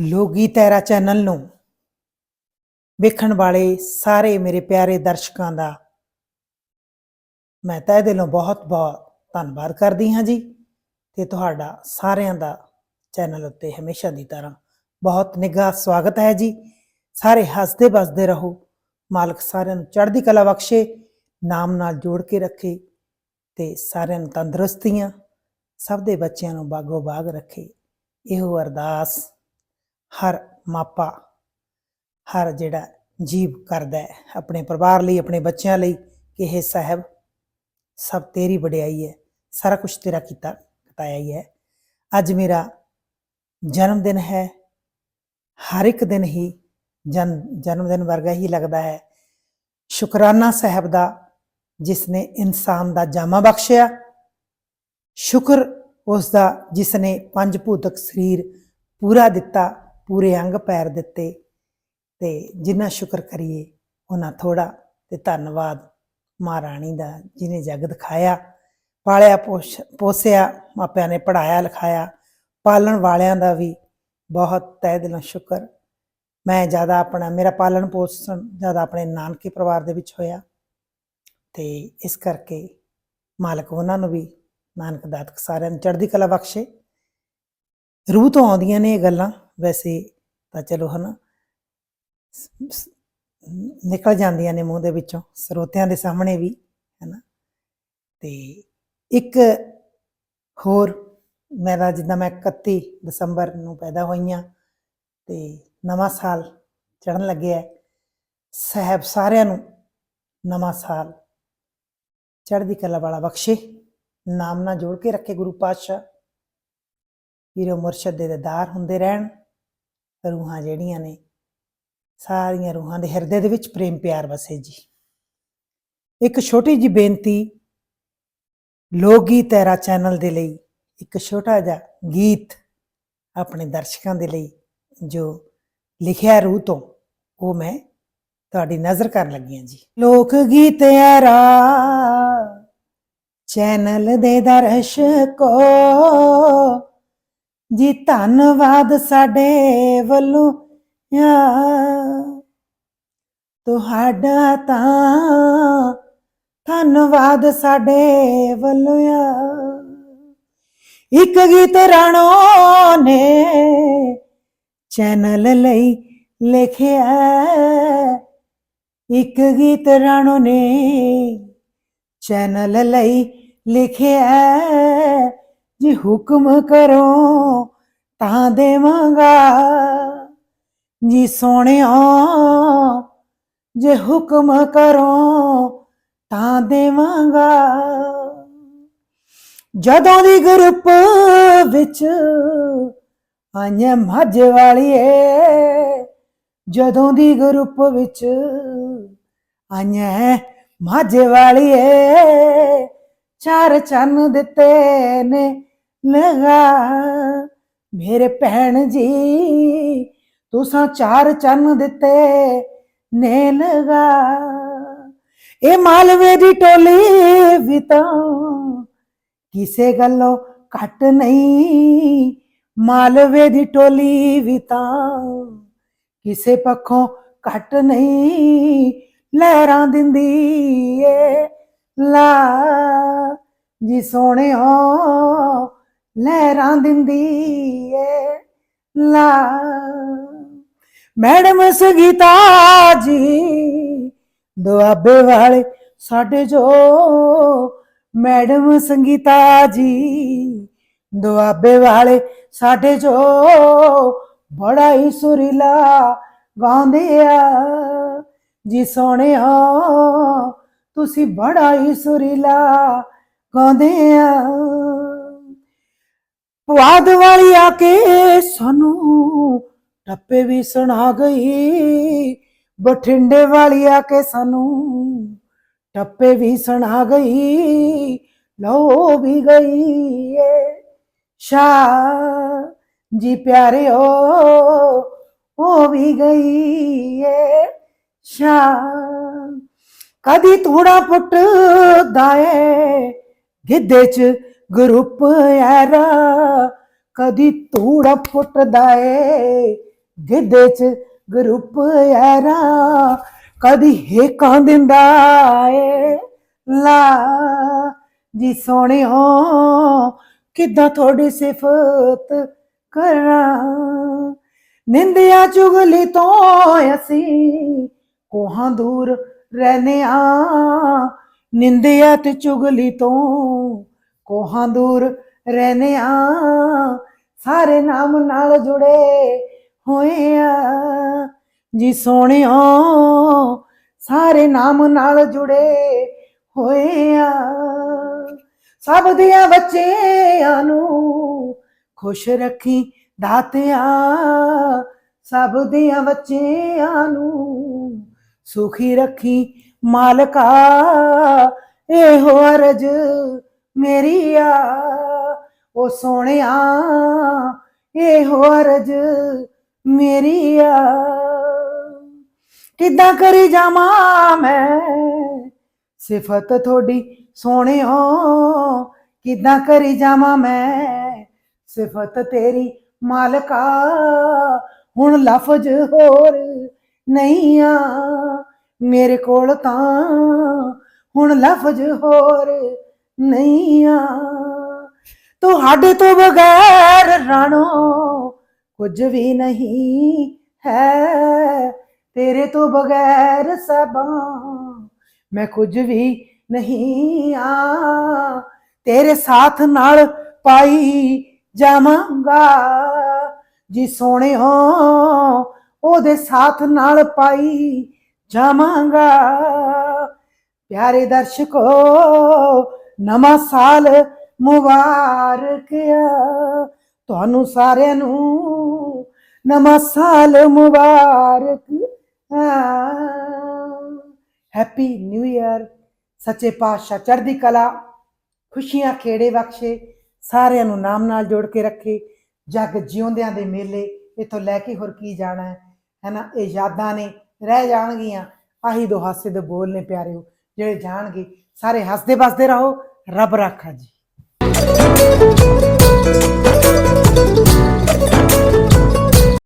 ਲੋਗੀ ਤੇਰਾ ਚੈਨਲ ਨੂੰ ਵੇਖਣ ਵਾਲੇ ਸਾਰੇ ਮੇਰੇ ਪਿਆਰੇ ਦਰਸ਼ਕਾਂ ਦਾ ਮੈਂ ਤਹਿ ਦਿਲੋਂ ਬਹੁਤ-ਬਹੁਤ ਧੰਨਵਾਦ ਕਰਦੀ ਹਾਂ ਜੀ ਤੇ ਤੁਹਾਡਾ ਸਾਰਿਆਂ ਦਾ ਚੈਨਲ ਉੱਤੇ ਹਮੇਸ਼ਾ ਦੀ ਤਰ੍ਹਾਂ ਬਹੁਤ ਨਿੱਘਾ ਸਵਾਗਤ ਹੈ ਜੀ। ਸਾਰੇ ਹੱਸਦੇ ਬਸਦੇ ਰਹੋ, ਮਾਲਕ ਸਾਰਿਆਂ ਨੂੰ ਚੜ੍ਹਦੀ ਕਲਾ ਬਖਸ਼ੇ, ਨਾਮ ਨਾਲ ਜੋੜ ਕੇ ਰੱਖੇ ਤੇ ਸਾਰਿਆਂ ਨੂੰ ਤੰਦਰੁਸਤੀਆਂ, ਸਭ ਦੇ ਬੱਚਿਆਂ ਨੂੰ ਬਾਗੋ ਬਾਗ ਰੱਖੇ। ਇਹੋ ਅਰਦਾਸ ਹਰ ਮਾਪਾ, ਹਰ ਜਿਹੜਾ ਜੀਵ ਕਰਦਾ ਹੈ, ਆਪਣੇ ਪਰਿਵਾਰ ਲਈ, ਆਪਣੇ ਬੱਚਿਆਂ ਲਈ, ਕਿ ਇਹ ਸਾਹਿਬ, ਸਭ ਤੇਰੀ ਵਡਿਆਈ ਹੈ, ਸਾਰਾ ਕੁਝ ਤੇਰਾ ਕੀਤਾ ਕਤਾਇਆ ਹੀ ਹੈ। ਅੱਜ ਮੇਰਾ ਜਨਮ ਦਿਨ ਹੈ, ਹਰ ਇੱਕ ਦਿਨ ਹੀ ਜਨ, ਜਨਮ ਦਿਨ ਵਰਗਾ ਹੀ ਲੱਗਦਾ ਹੈ। ਸ਼ੁਕਰਾਨਾ ਸਾਹਿਬ ਦਾ, ਜਿਸ ਨੇ ਇਨਸਾਨ ਦਾ ਜਾਮਾ ਬਖਸ਼ਿਆ, ਸ਼ੁਕਰ ਉਸ ਦਾ ਜਿਸ ਨੇ ਪੰਜ ਭੂਤਕ ਸਰੀਰ ਪੂਰਾ ਦਿੱਤਾ ਪੂਰੇ ਅੰਗ ਪੈਰ ਦਿੱਤੇ ਤੇ ਜਿੰਨਾ ਸ਼ੁਕਰ ਕਰੀਏ, ਉਹਨਾਂ ਥੋੜਾ ਤੇ ਧੰਨਵਾਦ ਮਹਾਰਾਣੀ ਦਾ ਜਿਨੇ ਜਗ ਦਿਖਾਇਆ ਪਾਲਿਆ ਪੋਸ਼- ਪੋਸਿਆ, ਮਾਪਿਆਂ ਨੇ ਪੜਾਇਆ ਲਿਖਾਇਆ, ਪਾਲਣ ਵਾਲਿਆਂ ਦਾ ਵੀ ਬਹੁਤ ਤਹਿ ਦਿਲੋਂ ਸ਼ੁਕਰ। ਮੈਂ ਜ਼ਿਆਦਾ ਆਪਣਾ, ਮੇਰਾ ਪਾਲਣ ਪੋਸ਼ਣ ਜ਼ਿਆਦਾ ਆਪਣੇ ਨਾਨਕੇ ਪਰਿਵਾਰ ਦੇ ਵਿੱਚ ਹੋਇਆ ਤੇ ਇਸ ਕਰਕੇ ਮਾਲਕ ਉਹਨਾਂ ਨੂੰ ਵੀ ਨਾਨਕ ਦਾਤਕ ਸਾਰਿਆਂ ਨੂੰ ਚੜ੍ਹਦੀ ਕਲਾ ਬਖਸ਼ੇ। ਰੂਹ ਤੋਂ ਆਉਂਦੀਆਂ ਨੇ ਇਹ ਗੱਲਾਂ, ਵੈਸੇ ਤਾਂ ਚਲੋ ਹਨਾ। ਸ- ਨਿਕਲ ਜਾਂਦੀਆਂ ਨੇ ਮੂੰਹ ਦੇ ਵਿੱਚੋਂ, ਸਰੋਤਿਆਂ ਦੇ ਸਾਹਮਣੇ ਵੀ, ਹੈਨਾ। ਤੇ ਇੱਕ ਹੋਰ ਮੇਰਾ ਜਿੱਦਾਂ ਮੈਂ 31 ਦਸੰਬਰ ਨੂੰ ਪੈਦਾ ਹੋਈਆਂ ਤੇ ਨਵਾਂ ਸਾਲ ਚੜਨ ਲੱਗਿਆ ਹੈ। ਸਾਹਿਬ ਸਾਰਿਆਂ ਨੂੰ ਨਵਾਂ ਸਾਲ। ਚੜ੍ਹਦੀ ਕਲਾ ਵਾਲਾ ਬਖਸ਼ੇ, ਨਾਮ ਨਾਲ ਜੋੜ ਕੇ ਰੱਖੇ ਗੁਰੂ ਪਾਤਸ਼ਾਹ। ਪੀਰੋ ਮੁਰਸ਼ਦ ਦੇ ਦਾਰ ਹੁੰਦੇ ਰਹਿਣ, ਰੂਹਾਂ ਜਿਹੜੀਆਂ ਨੇ, ਸਾਰੀਆਂ ਰੂਹਾਂ ਦੇ ਹਿਰਦੇ ਦੇ ਵਿੱਚ ਪ੍ਰੇਮ ਪਿਆਰ ਵਸੇ ਜੀ। ਇੱਕ ਛੋਟੀ ਜੀ ਬੇਨਤੀ ਲੋਕ ਗੀਤ ਤੇਰਾ ਚੈਨਲ ਦੇ ਲਈ, ਇੱਕ ਛੋਟਾ ਜਿਹਾ ਗੀਤ ਆਪਣੇ ਦਰਸ਼ਕਾਂ ਦੇ ਲਈ, ਜੋ ਲਿਖਿਆ ਰੂਹ ਤੋਂ, ਉਹ ਮੈਂ ਤੁਹਾਡੀ ਨਜ਼ਰ ਕਰਨ ਲੱਗੀ ਹਾਂ ਜੀ। ਲੋਕ ਗੀਤ ਐਰਾ ਚੈਨਲ ਦੇ ਦਰਸ਼ਕੋ ਜੀ ਧੰਨਵਾਦ ਸਾਡੇ ਵੱਲੋਂ। ਆ ਤੁਹਾਡਾ ਤਾਂ ਧੰਨਵਾਦ ਸਾਡੇ ਵੱਲੋਂ। ਆ ਇੱਕ ਗੀਤ ਰਾਣੋ ਨੇ ਚੈਨਲ ਲਈ ਲਿਖਿਆ। ਇੱਕ ਗੀਤ ਰਾਣੋ ਨੇ ਚੈਨਲ ਲਈ ਲਿਖਿਆ। ਜੀ ਹੁਕਮ ਕਰੋ ਤਾਂ ਦੇਵਾਂਗਾ। ਜੀ ਸੋਹਣਿਆ ਜੇ ਹੁਕਮ ਕਰੋ ਤਾਂ ਦੇਵਾਂਗਾ। ਜਦੋਂ ਦੀ ਗਰੁੱਪ ਵਿੱਚ ਆਈਆਂ ਮੱਝ ਵਾਲੀਏ, ਜਦੋਂ ਦੀ ਗਰੁੱਪ ਵਿੱਚ ਆਈਆਂ ਮੱਝ ਵਾਲੀਏ, ਚਾਰ ਚੰਨ ਦਿੱਤੇ ਨੇ ਲਗਾ। ਮੇਰੇ ਭੈਣ ਜੀ, ਤੁਸਾਂ ਚਾਰ ਚੰਨ ਦਿੱਤੇ ਨੇ ਲਗਾ ਇਹ ਮਾਲਵੇ ਦੀ ਟੋਲੀ ਵੀ ਤਾਂ ਕਿਸੇ ਗੱਲੋਂ ਘੱਟ ਨਹੀਂ। ਮਾਲਵੇ ਦੀ ਟੋਲੀ ਵੀ ਤਾਂ ਕਿਸੇ ਪੱਖੋਂ ਘੱਟ ਨਹੀਂ। ਲਹਿਰਾਂ ਦਿੰਦੀ ਏ ਲਾ, ਜੀ ਸੋਹਣਿਓ ਲਹਿਰਾਂ ਦਿੰਦੀ ਏ, ਲਾ। ਮੈਡਮ ਸੰਗੀਤਾ ਜੀ, ਦੁਆਬੇ ਵਾਲੇ ਸਾਡੇ ਜੋ। ਮੈਡਮ ਸੰਗੀਤਾ ਜੀ, ਦੁਆਬੇ ਵਾਲੇ ਸਾਡੇ ਜੋ। ਬੜਾ ਹੀ ਸੁਰੀਲਾ ਗਾਉਂਦੇ ਆ। ਜੀ ਸੋਹਣਿਆ ਤੁਸੀਂ ਬੜਾ ਹੀ ਸੁਰੀਲਾ ਗਾਉਂਦੇ ਆ। ਪੁਆਧ ਵਾਲੀ ਆ ਕੇ ਸਾਨੂੰ ਟੱਪੇ ਵੀ ਸੁਣਾ ਗਈ। ਬਠਿੰਡੇ ਵਾਲੀ ਆ ਕੇ ਸਾਨੂੰ ਟੱਪੇ ਵੀ ਸੁਣਾ ਗਈ। ਲੋ ਵੀ ਗਈ ਏ ਸ਼ਾ ਜੀ ਪਿਆਰਿਓ, ਉਹ ਵੀ ਗਈ ਏ ਸ਼ਾ ਕਦੀ ਥੋੜਾ ਪੁੱਟਦਾ ਏ ਗਿੱਧੇ ਚ ਗਰੁੱਪ ਯਾਰਾ ਕਦੀ ਧੂੜਾ ਫੁੱਟਦਾ ਏ ਗਿੱਧੇ ਚ ਗਰੁੱਪ ਯਾਰਾ ਕਦੀ ਹੇਕਾਂ ਦਿੰਦਾ ਏ ਲਾ ਜੀ ਸੋਹਣਿਓ ਕਿਦਾਂ ਤੁਹਾਡੀ ਸਿਫਤ ਕਰਾਂ ਨਿੰਦਿਆ ਚੁਗਲੀ ਤੋਂ ਅਸੀਂ ਕੋਹਾਂ ਦੂਰ ਰਹਨੇ ਆ ਨਿੰਦਿਆ ਤੇ ਚੁਗਲੀ ਤੋਂ ਕੋਹਾਂ ਦੂਰ ਰਹਨੇ ਆ ਸਾਰੇ ਨਾਮ ਨਾਲ ਜੁੜੇ ਹੋਏ ਆ ਜੀ ਸੋਹਣਿਓ, ਸਾਰੇ ਨਾਮ ਨਾਲ ਜੁੜੇ ਹੋਏ ਆ ਸਭ ਦੀਆਂ ਬੱਚਿਆਂ ਨੂੰ ਖੁਸ਼ ਰੱਖੀ ਦਾਤਿਆ। ਸਭ ਦੀਆਂ ਬੱਚਿਆਂ ਨੂੰ ਸੁਖੀ ਰੱਖੀ ਮਾਲਕਾ। ਇਹੋ ਅਰਜ ਮੇਰੀ ਆ ਉਹ ਸੋਹਣਿਆ, ਇਹੋ ਅਰਜ ਮੇਰੀ ਆ। ਕਿੱਦਾਂ ਕਰੀ ਜਾਵਾਂ ਮੈਂ ਸਿਫਤ ਤੁਹਾਡੀ ਸੋਹਣਿਓ? ਕਿੱਦਾਂ ਕਰੀ ਜਾਵਾਂ ਮੈਂ ਸਿਫਤ ਤੇਰੀ ਮਾਲਕਾ? ਹੁਣ ਲਫ਼ਜ਼ ਹੋਰ ਨਹੀਂ ਆ ਮੇਰੇ ਕੋਲ ਤਾਂ। ਹੁਣ ਲਫ਼ਜ਼ ਹੋਰ ਨਹੀਂ ਤੁਹਾਡੇ ਤੋਂ ਬਗੈਰ ਰਾਣੋ, ਕੁਝ ਵੀ ਨਹੀਂ ਹੈ। ਤੇਰੇ ਤੋਂ ਬਗੈਰ ਸਬਾਂ ਮੈਂ ਕੁਝ ਵੀ ਨਹੀਂ ਆ ਤੇਰੇ ਸਾਥ ਨਾਲ ਪਾਈ ਜਾਵਾਂਗਾ। ਜੀ ਸੋਹਣਿਓ, ਉਹਦੇ ਸਾਥ ਨਾਲ ਪਾਈ ਜਾਵਾਂਗਾ। ਪਿਆਰੇ ਦਰਸ਼ਕੋ ਨਵਾਂ ਸਾਲ ਮੁਬਾਰਕ ਆ। ਤੁਹਾਨੂੰ ਸਾਰਿਆਂ ਨੂੰ ਨਵਾਂ ਸਾਲ ਮੁਬਾਰਕ ਹੈਪੀ ਨਿਊ ਇਅਰ ਸੱਚੇ ਪਾਤਸ਼ਾਹ ਚੜ੍ਹਦੀ ਕਲਾ, ਖੁਸ਼ੀਆਂ ਖੇੜੇ ਬਖਸ਼ੇ, ਸਾਰਿਆਂ ਨੂੰ ਨਾਮ ਨਾਲ ਜੋੜ ਕੇ ਰੱਖੇ। ਜਗ ਜਿਉਂਦਿਆਂ ਦੇ ਮੇਲੇ, ਇਥੋਂ ਲੈ ਕੇ ਹੋਰ ਕੀ ਜਾਣਾ ਹੈ? ਹੈਨਾ ਇਹ ਯਾਦਾਂ ਨੇ, ਰਹਿ ਜਾਣਗੀਆਂ। ਆਹੀ ਦੋ ਹਾਸੇ ਦੇ ਬੋਲ ਨੇ ਪਿਆਰਿਓ। ਜਿਹੜੇ ਜਾਣਗੇ ਸਾਰੇ ਹੱਸਦੇ ਵਸਦੇ ਰਹੋ। ਰੱਬ ਰਾਖਾ ਜੀ।